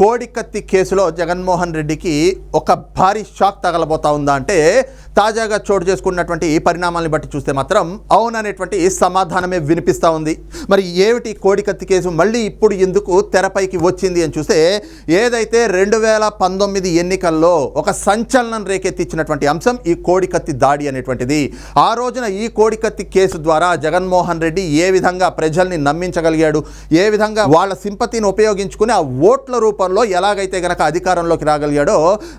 కోడికత్తి కేసులో జగన్మోహన్ రెడ్డికి ఒక భారీ షాక్ తగలబోతా ఉందా అంటే తాజాగా చోటు చేసుకున్నటువంటి పరిణామాలను బట్టి చూస్తే మాత్రం అవుననేటువంటి సమాధానమే వినిపిస్తూ ఉంది. మరి ఏమిటి కోడికత్తి కేసు? మళ్ళీ ఇప్పుడు ఎందుకు తెరపైకి వచ్చింది అని చూస్తే ఏదైతే రెండు వేల పంతొమ్మిది ఎన్నికల్లో ఒక సంచలనం రేకెత్తించినటువంటి అంశం ఈ కోడికత్తి దాడి అనేటువంటిది. ఆ రోజున ఈ కోడికత్తి కేసు ద్వారా జగన్మోహన్ రెడ్డి ఏ విధంగా ప్రజల్ని నమ్మించగలిగాడు? ఏ విధంగా వాళ్ళ సింపతిని ఉపయోగించుకుని ఆ ఓట్ల సందర్భంలో ఎలాగైతే గనక అధికారంలోకి రాగలిగాడో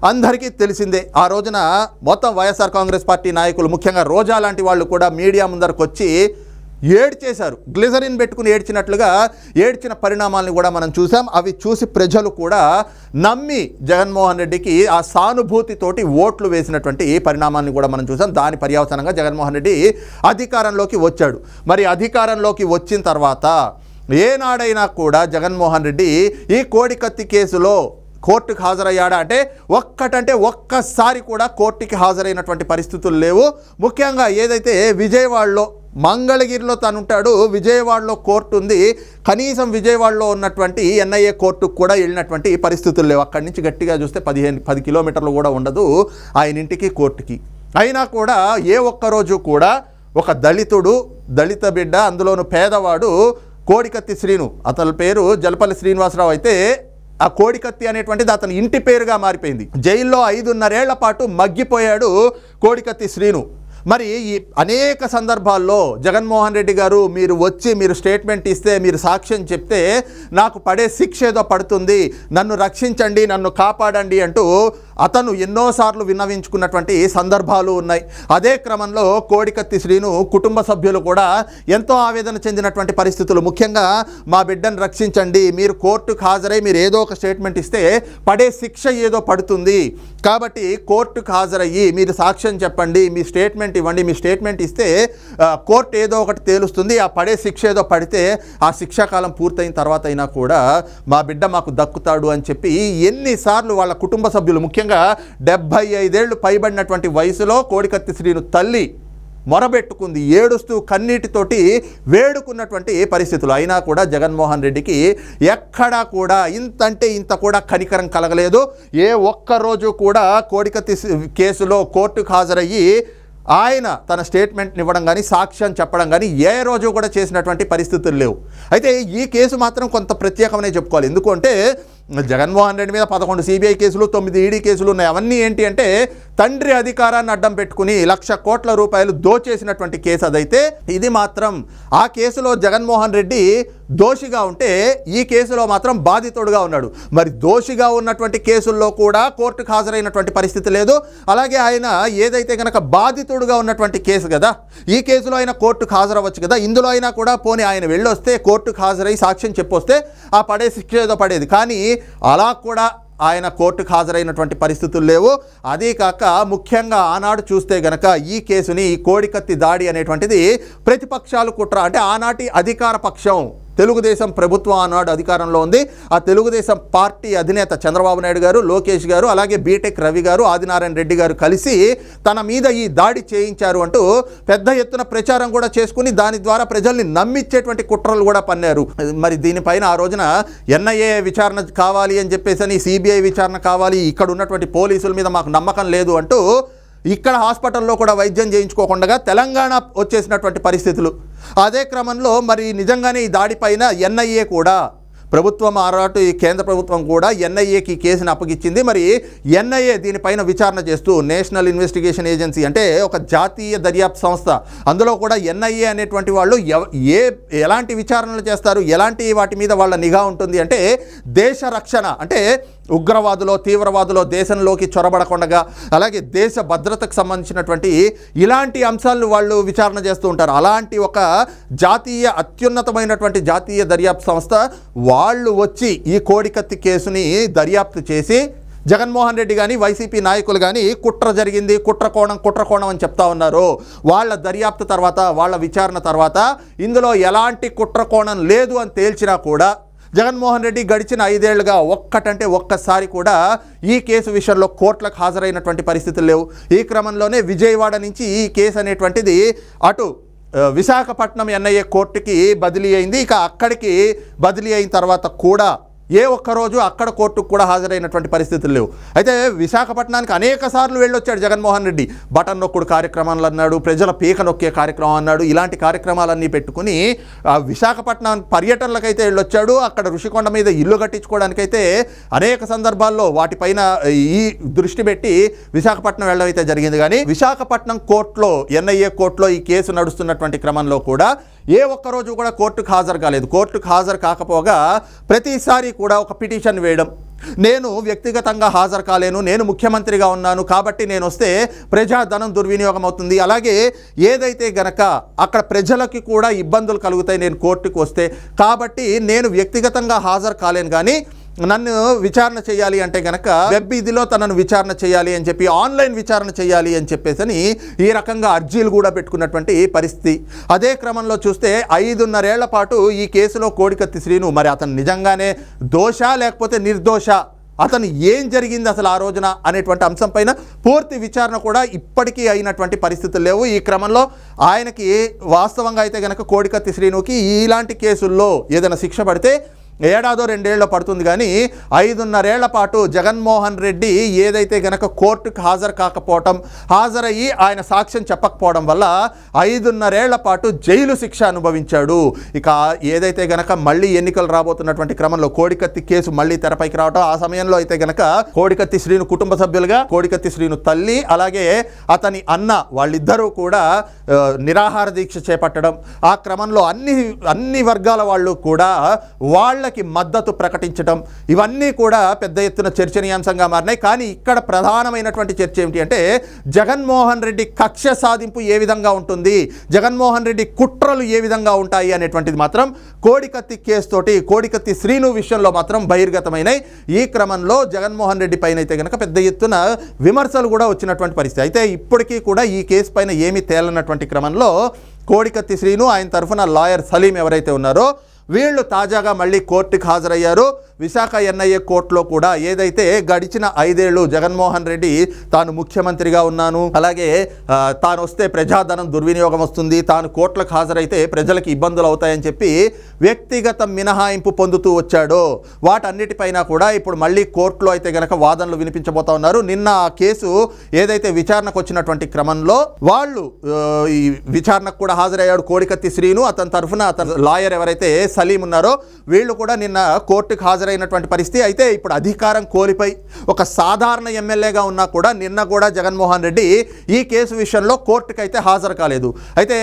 అందరికీ తెలిసిందే. ఆ రోజున మొత్తం వైఎస్ఆర్ కాంగ్రెస్ పార్టీ నాయకులు ముఖ్యంగా రోజా లాంటి వాళ్ళు కూడా మీడియా ముందరకు వచ్చి ఏడ్చేశారు. గ్లిజరిన్ పెట్టుకుని ఏడ్చినట్లుగా ఏడ్చిన పరిణామాలను కూడా మనం చూసాం. అవి చూసి ప్రజలు కూడా నమ్మి జగన్మోహన్ రెడ్డికి ఆ సానుభూతితోటి ఓట్లు వేసినటువంటి పరిణామాన్ని కూడా మనం చూసాం. దాని పర్యవసానంగా జగన్మోహన్ రెడ్డి అధికారంలోకి వచ్చాడు. మరి అధికారంలోకి వచ్చిన తర్వాత ఏనాడైనా కూడా జగన్మోహన్ రెడ్డి ఈ కోడికత్తి కేసులో కోర్టుకు హాజరయ్యాడా అంటే ఒక్కటంటే ఒక్కసారి కూడా కోర్టుకి హాజరైనటువంటి పరిస్థితులు లేవు. ముఖ్యంగా ఏదైతే విజయవాడలో మంగళగిరిలో తను ఉంటాడు విజయవాడలో కోర్టు ఉంది కనీసం విజయవాడలో ఉన్నటువంటి ఎన్ఐఏ కోర్టుకు కూడా వెళ్ళినటువంటి పరిస్థితులు లేవు. అక్కడి నుంచి గట్టిగా చూస్తే పదిహేను పది కిలోమీటర్లు కూడా ఉండదు ఆయన ఇంటికి కోర్టుకి. అయినా కూడా ఏ ఒక్క రోజు కూడా ఒక దళితుడు దళిత బిడ్డ అందులోను పేదవాడు కోడికత్తి శ్రీను. అతని పేరు జలపల్లి శ్రీనివాసరావు అయితే ఆ కోడికత్తి అనేటువంటిది అతని ఇంటి పేరుగా మారిపోయింది. జైల్లో ఐదున్నరేళ్ళ పాటు మగ్గిపోయాడు కోడికత్తి శ్రీను. మరి ఈ అనేక సందర్భాల్లో జగన్మోహన్ రెడ్డి గారు మీరు వచ్చి మీరు స్టేట్మెంట్ ఇస్తే మీరు సాక్ష్యం చెప్తే నాకు పడే శిక్ష ఏదో పడుతుంది. నన్ను రక్షించండి నన్ను కాపాడండి అంటూ అతను ఎన్నోసార్లు విన్నవించుకున్నటువంటి సందర్భాలు ఉన్నాయి. అదే క్రమంలో కోడికత్తి శ్రీను కుటుంబ సభ్యులు కూడా ఎంతో ఆవేదన చెందినటువంటి పరిస్థితులు. ముఖ్యంగా మా బిడ్డను రక్షించండి. మీరు కోర్టుకు హాజరై మీరు ఏదో ఒక స్టేట్మెంట్ ఇస్తే పడే శిక్ష ఏదో పడుతుంది. కాబట్టి కోర్టుకు హాజరయ్యి మీరు సాక్ష్యం చెప్పండి. మీ స్టేట్మెంట్ ఇవ్వండి. మీ స్టేట్మెంట్ ఇస్తే కోర్టు ఏదో ఒకటి తేలుస్తుంది. ఆ పడే శిక్ష ఏదో పడితే ఆ శిక్షాకాలం పూర్తయిన తర్వాత అయినా కూడా మా బిడ్డ మాకు దక్కుతాడు అని చెప్పి ఎన్నిసార్లు వాళ్ళ కుటుంబ సభ్యులు ముఖ్యంగా డెబ్భై ఐదేళ్ళు పైబడినటువంటి వయసులో కోడికత్తి శ్రీను తల్లి మొరబెట్టుకుంది ఏడుస్తూ కన్నీటితోటి వేడుకున్నటువంటి పరిస్థితులు? అయినా కూడా జగన్మోహన్ రెడ్డికి ఎక్కడా కూడా ఇంతంటే ఇంత కూడా కనికరం కలగలేదు. ఏ ఒక్క రోజు కూడా కోడికత్తి కేసులో కోర్టుకు హాజరయ్యి ఆయన తన స్టేట్మెంట్ని ఇవ్వడం కానీ సాక్ష్యం చెప్పడం కానీ ఏ రోజు కూడా చేసినటువంటి పరిస్థితులు లేవు. అయితే ఈ కేసు మాత్రం కొంత ప్రత్యేకమనే చెప్పుకోవాలి. ఎందుకంటే జగన్మోహన్ రెడ్డి మీద పదకొండు సిబిఐ కేసులు తొమ్మిది ఈడీ కేసులు ఉన్నాయి. అవన్నీ ఏంటి అంటే తండ్రి అధికారాన్ని అడ్డం పెట్టుకుని లక్ష కోట్ల రూపాయలు దోచేసినటువంటి కేసు అదైతే ఇది మాత్రం. ఆ కేసులో జగన్మోహన్ రెడ్డి దోషిగా ఉంటే ఈ కేసులో మాత్రం బాధితుడుగా ఉన్నాడు. మరి దోషిగా ఉన్నటువంటి కేసుల్లో కూడా కోర్టుకు హాజరైనటువంటి పరిస్థితి లేదు. అలాగే ఆయన ఏదైతే కనుక బాధితుడుగా ఉన్నటువంటి కేసు కదా ఈ కేసులో ఆయన కోర్టుకు హాజరవ్వచ్చు కదా. ఇందులో అయినా కూడా పోనీ ఆయన వెళ్ళొస్తే కోర్టుకు హాజరై సాక్ష్యం చెప్పొస్తే ఆ పడే శిక్ష ఏదో పడేది. కానీ అలా కూడా ఆయన కోర్టుకు హాజరైనటువంటి పరిస్థితులు లేవు. అదే కాక ముఖ్యంగా ఆనాడు చూస్తే గనక ఈ కేసుని ఈ కోడికత్తి దాడి అనేటువంటిది ప్రతిపక్షాలు కుట్ర అంటే ఆనాటి అధికార పక్షం తెలుగుదేశం ప్రభుత్వం ఆనాడు అధికారంలో ఉంది. ఆ తెలుగుదేశం పార్టీ అధినేత చంద్రబాబు నాయుడు గారు లోకేష్ గారు అలాగే బీటెక్ రవి గారు ఆదినారాయణ రెడ్డి గారు కలిసి తన మీద ఈ దాడి చేయించారు అంటూ పెద్ద ఎత్తున ప్రచారం కూడా చేసుకుని దాని ద్వారా ప్రజల్ని నమ్మించేటువంటి కుట్రలు కూడా పన్నారు. మరి దీనిపైన ఆ రోజున ఎన్ఐఏ విచారణ కావాలి అని చెప్పేసి అని సిబిఐ విచారణ కావాలి ఇక్కడ ఉన్నటువంటి పోలీసుల మీద మాకు నమ్మకం లేదు అంటూ ఇక్కడ హాస్పిటల్లో కూడా వైద్యం చేయించుకోకుండా తెలంగాణ వచ్చేసినటువంటి పరిస్థితులు. అదే క్రమంలో మరి నిజంగానే ఈ దాడిపైన ఎన్ఐఏ కూడా ప్రభుత్వం ఆరాటు ఈ కేంద్ర ప్రభుత్వం కూడా ఎన్ఐఏకి కేసును అప్పగిచ్చింది. మరి ఎన్ఐఏ దీనిపైన విచారణ చేస్తూ నేషనల్ ఇన్వెస్టిగేషన్ ఏజెన్సీ అంటే ఒక జాతీయ దర్యాప్తు సంస్థ. అందులో కూడా ఎన్ఐఏ అనేటువంటి వాళ్ళు ఏ ఎలాంటి విచారణలు చేస్తారు? ఎలాంటి వాటి మీద వాళ్ళ నిఘా ఉంటుంది? అంటే దేశ రక్షణ. అంటే ఉగ్రవాదులో తీవ్రవాదులో దేశంలోకి చొరబడకుండా అలాగే దేశ భద్రతకు సంబంధించినటువంటి ఇలాంటి అంశాలను వాళ్ళు విచారణ చేస్తూ ఉంటారు. అలాంటి ఒక జాతీయ అత్యున్నతమైనటువంటి జాతీయ దర్యాప్తు సంస్థ వాళ్ళు వచ్చి ఈ కోడికత్తి కేసుని దర్యాప్తు చేసి జగన్మోహన్ రెడ్డి కానీ వైసీపీ నాయకులు కానీ కుట్ర జరిగింది కుట్రకోణం కుట్రకోణం అని చెప్తా ఉన్నారు. వాళ్ళ దర్యాప్తు తర్వాత వాళ్ళ విచారణ తర్వాత ఇందులో ఎలాంటి కుట్రకోణం లేదు అని తేల్చినా కూడా జగన్మోహన్ రెడ్డి గడిచిన ఐదేళ్ళుగా ఒక్కటంటే ఒక్కసారి కూడా ఈ కేసు విషయంలో కోర్టులకు హాజరైనటువంటి పరిస్థితులు లేవు. ఈ క్రమంలోనే విజయవాడ నుంచి ఈ కేసు అనేటువంటిది అటు విశాఖపట్నం ఎన్ఐఏ కోర్టుకి బదిలీ అయింది. ఇక అక్కడికి బదిలీ అయిన తర్వాత కూడా ఏ ఒక్క రోజు అక్కడ కోర్టుకు కూడా హాజరైనటువంటి పరిస్థితులు లేవు. అయితే విశాఖపట్నానికి అనేక సార్లు వెళ్ళొచ్చాడు జగన్మోహన్ రెడ్డి. బటన్ నొక్కుడు కార్యక్రమాలు అన్నాడు ప్రజల పీక నొక్కే కార్యక్రమం అన్నాడు ఇలాంటి కార్యక్రమాలన్నీ పెట్టుకుని విశాఖపట్నం పర్యటనలకైతే వెళ్ళొచ్చాడు. అక్కడ ఋషికొండ మీద ఇల్లు కట్టించుకోవడానికైతే అనేక సందర్భాల్లో వాటిపైన ఈ దృష్టి పెట్టి విశాఖపట్నం వెళ్ళడం అయితే జరిగింది. కానీ విశాఖపట్నం కోర్టులో ఎన్ఐఏ కోర్టులో ఈ కేసు నడుస్తున్నటువంటి క్రమంలో కూడా ఏ ఒక్క రోజు కూడా కోర్టుకు హాజరు కాలేదు. కోర్టుకు హాజరు కాకపోగా ప్రతిసారి కూడా ఒక పిటిషన్ వేయడం. నేను వ్యక్తిగతంగా హాజరు కాలేను నేను ముఖ్యమంత్రిగా ఉన్నాను కాబట్టి నేను వస్తే ప్రజాధనం దుర్వినియోగం అవుతుంది. అలాగే ఏదైతే గనక అక్కడ ప్రజలకి కూడా ఇబ్బందులు కలుగుతాయి నేను కోర్టుకు వస్తే. కాబట్టి నేను వ్యక్తిగతంగా హాజరు కాలేను కానీ నన్ను విచారణ చేయాలి అంటే గనక వెబ్ ఇదిలో తనను విచారణ చేయాలి అని చెప్పి ఆన్లైన్ విచారణ చేయాలి అని చెప్పేసి ఈ రకంగా అర్జీలు కూడా పెట్టుకున్నటువంటి పరిస్థితి. అదే క్రమంలో చూస్తే ఐదున్నరేళ్ళ పాటు ఈ కేసులో కోడికత్తి శ్రీను మరి అతను నిజంగానే దోష లేకపోతే నిర్దోష? అతను ఏం జరిగింది అసలు ఆ రోజున అనేటువంటి అంశం పైన పూర్తి విచారణ కూడా ఇప్పటికీ అయినటువంటి పరిస్థితులు లేవు. ఈ క్రమంలో ఆయనకి వాస్తవంగా అయితే గనక కోడికత్తి శ్రీనుకి ఇలాంటి కేసుల్లో ఏదైనా శిక్ష పడితే ఏడాదో రెండేళ్ళు పడుతుంది కానీ ఐదున్నరేళ్ళ పాటు జగన్మోహన్ రెడ్డి ఏదైతే గనక కోర్టుకు హాజరు కాకపోవటం హాజరయ్యి ఆయన సాక్ష్యం చెప్పకపోవడం వల్ల ఐదున్నరేళ్ళ పాటు జైలు శిక్ష అనుభవించాడు. ఇక ఏదైతే గనక మళ్ళీ ఎన్నికలు రాబోతున్నటువంటి క్రమంలో కోడికత్తి కేసు మళ్ళీ తెరపైకి రావటం ఆ సమయంలో అయితే గనక కోడికత్తి శ్రీను కుటుంబ సభ్యులుగా కోడికత్తి శ్రీను తల్లి అలాగే అతని అన్న వాళ్ళిద్దరూ కూడా నిరాహార దీక్ష చేపట్టడం ఆ క్రమంలో అన్ని అన్ని వర్గాల వాళ్ళు కూడా వాళ్ళ వాళ్ళకి మద్దతు ప్రకటించడం ఇవన్నీ కూడా పెద్ద ఎత్తున చర్చనీయాంశంగా మారినాయి. కానీ ఇక్కడ ప్రధానమైనటువంటి చర్చ ఏమిటి అంటే జగన్మోహన్ రెడ్డి కక్ష సాధింపు ఏ విధంగా ఉంటుంది జగన్మోహన్ రెడ్డి కుట్రలు ఏ విధంగా ఉంటాయి అనేటువంటిది మాత్రం కోడికత్తి కేసు తోటి కోడికత్తి శ్రీను విషయంలో మాత్రం బహిర్గతమైనాయి. ఈ క్రమంలో జగన్మోహన్ రెడ్డి పైన అయితే కనుక పెద్ద ఎత్తున విమర్శలు కూడా వచ్చినటువంటి పరిస్థితి. అయితే ఇప్పటికీ కూడా ఈ కేసు పైన ఏమీ తేలనటువంటి క్రమంలో కోడికత్తి శ్రీను ఆయన తరఫున లాయర్ సలీం ఎవరైతే ఉన్నారో వీళ్ళు తాజాగా మళ్ళీ కోర్టుకు హాజరయ్యారు. విశాఖ ఎన్ఐఏ కోర్టులో కూడా ఏదైతే గడిచిన ఐదేళ్ళు జగన్మోహన్ రెడ్డి తాను ముఖ్యమంత్రిగా ఉన్నాను అలాగే తాను వస్తే ప్రజాధనం దుర్వినియోగం వస్తుంది తాను కోర్టులకు హాజరైతే ప్రజలకు ఇబ్బందులు అవుతాయని చెప్పి వ్యక్తిగత మినహాయింపు పొందుతూ వచ్చాడో. వాటన్నిటిపైన కూడా ఇప్పుడు మళ్ళీ కోర్టులో అయితే గనక వాదనలు వినిపించబోతా ఉన్నారు. నిన్న ఆ కేసు ఏదైతే విచారణకు వచ్చినటువంటి క్రమంలో వాళ్ళు ఈ విచారణకు కూడా హాజరయ్యాడు కోడికత్తి శ్రీను. అతని తరఫున అతని లాయర్ ఎవరైతే సలీం ఉన్నారో వీళ్ళు కూడా నిన్న కోర్టుకు హాజరైనటువంటి పరిస్థితి అయితే ఇప్పుడు అధికారం కోల్పోయి ఒక సాధారణ ఎమ్మెల్యేగా ఉన్నా కూడా నిన్న కూడా జగన్మోహన్ రెడ్డి ఈ కేసు విషయంలో కోర్టుకు అయితే హాజరు కాలేదు. అయితే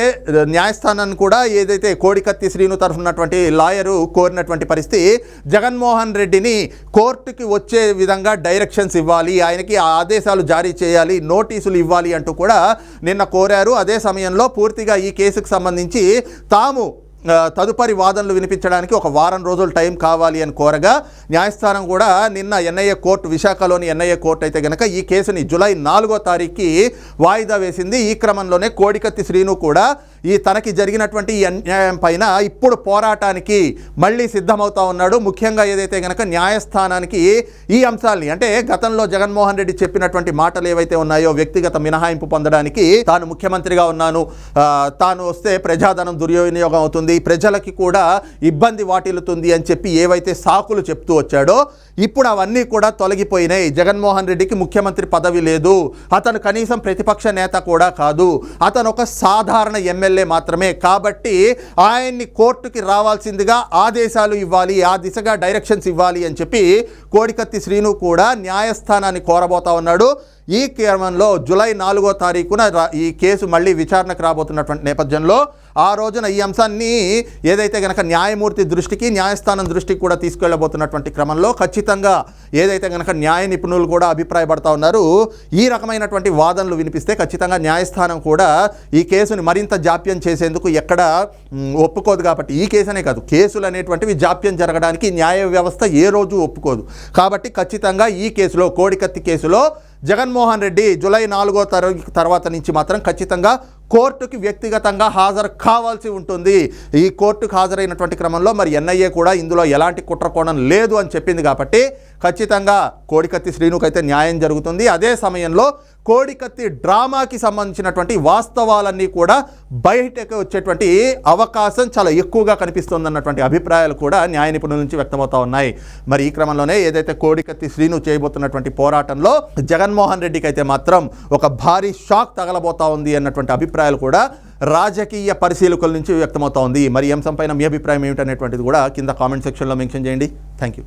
న్యాయస్థానాన్ని కూడా ఏదైతే కోడికత్తి శ్రీను తరఫున ఉన్నటువంటి లాయరు కోరినటువంటి పరిస్థితి జగన్మోహన్ రెడ్డిని కోర్టుకి వచ్చే విధంగా డైరెక్షన్స్ ఇవ్వాలి ఆయనకి ఆదేశాలు జారీ చేయాలి నోటీసులు ఇవ్వాలి అంటూ కూడా నిన్న కోరారు. అదే సమయంలో పూర్తిగా ఈ కేసుకు సంబంధించి తాము తదుపరి వాదనలు వినిపించడానికి ఒక వారం రోజులు టైం కావాలి అని కోరగా న్యాయస్థానం కూడా నిన్న ఎన్ఐఏ కోర్టు విశాఖలోని ఎన్ఐఏ కోర్టు అయితే కనుక ఈ కేసుని జులై నాలుగో తారీఖుకి వాయిదా వేసింది. ఈ క్రమంలోనే కోడికత్తి శ్రీను కూడా ఈ తనకి జరిగినటువంటి ఈ అన్యాయం పైన ఇప్పుడు పోరాటానికి మళ్ళీ సిద్ధమవుతా ఉన్నాడు. ముఖ్యంగా ఏదైతే కనుక న్యాయస్థానానికి ఈ అంశాలని అంటే గతంలో జగన్మోహన్ రెడ్డి చెప్పినటువంటి మాటలు ఏవైతే ఉన్నాయో వ్యక్తిగత మినహాయింపు పొందడానికి తాను ముఖ్యమంత్రిగా ఉన్నాను. తాను వస్తే ప్రజాధనం దుర్వినియోగం అవుతుంది. ప్రజలకి కూడా ఇబ్బంది వాటిల్లుతుంది అని చెప్పి ఏవైతే సాకులు చెప్తూ వచ్చాడో ఇప్పుడు అవన్నీ కూడా తొలగిపోయినాయి. జగన్మోహన్ రెడ్డికి ముఖ్యమంత్రి పదవి లేదు. అతను కనీసం ప్రతిపక్ష నేత కూడా కాదు. అతను ఒక సాధారణ ఎమ్మెల్యే మాత్రమే. కాబట్టి ఆయన్ని కోర్టుకి రావాల్సిందిగా ఆదేశాలు ఇవ్వాలి ఆ దిశగా డైరెక్షన్స్ ఇవ్వాలి అని చెప్పి కోడికత్తి శ్రీను కూడా న్యాయస్థానాన్ని కోరబోతా ఉన్నాడు. ఈ క్రమంలో జూలై నాలుగో తారీఖున ఈ కేసు మళ్ళీ విచారణకు రాబోతున్నటువంటి నేపథ్యంలో ఆ రోజున ఈ అంశాన్ని ఏదైతే గనక న్యాయమూర్తి దృష్టికి న్యాయస్థానం దృష్టికి కూడా తీసుకెళ్ళబోతున్నటువంటి క్రమంలో ఖచ్చితంగా ఏదైతే గనక న్యాయ నిపుణులు కూడా అభిప్రాయపడతా ఉన్నారు. ఈ రకమైనటువంటి వాదనలు వినిపిస్తే ఖచ్చితంగా న్యాయస్థానం కూడా ఈ కేసుని మరింత జాప్యం చేసేందుకు ఎక్కడ ఒప్పుకోదు కాబట్టి ఈ కేసనే కాదు కేసులు అనేటువంటివి జాప్యం జరగడానికి న్యాయ వ్యవస్థ ఏ రోజు ఒప్పుకోదు. కాబట్టి ఖచ్చితంగా ఈ కేసులో కోడికత్తి కేసులో జగన్మోహన్ రెడ్డి జూలై నాలుగో తారీఖు తర్వాత నుంచి మాత్రం ఖచ్చితంగా కోర్టుకి వ్యక్తిగతంగా హాజరు కావాల్సి ఉంటుంది. ఈ కోర్టుకు హాజరైనటువంటి క్రమంలో మరి ఎన్ఐఏ కూడా ఇందులో ఎలాంటి కుట్రకోణం లేదు అని చెప్పింది కాబట్టి ఖచ్చితంగా కోడికత్తి శ్రీనుకైతే న్యాయం జరుగుతుంది. అదే సమయంలో కోడికత్తి డ్రామాకి సంబంధించినటువంటి వాస్తవాలన్నీ కూడా బయటకు వచ్చేటువంటి అవకాశం చాలా ఎక్కువగా కనిపిస్తుందన్నటువంటి అభిప్రాయాలు కూడా న్యాయ నిపుణుల నుంచి వ్యక్తమవుతా ఉన్నాయి. మరి ఈ క్రమంలోనే ఏదైతే కోడికత్తి శ్రీను చేయబోతున్నటువంటి పోరాటంలో జగన్మోహన్ రెడ్డికి అయితే మాత్రం ఒక భారీ షాక్ తగలబోతా ఉంది అన్నటువంటి అభిప్రాయాలు కూడా రాజకీయ పరిశీలకుల నుంచి వ్యక్తమవుతా ఉంది. మరి ఈ అంశంపైన మీ అభిప్రాయం ఏమిటనేటువంటిది కూడా కింద కామెంట్ సెక్షన్లో మెన్షన్ చేయండి. Thank you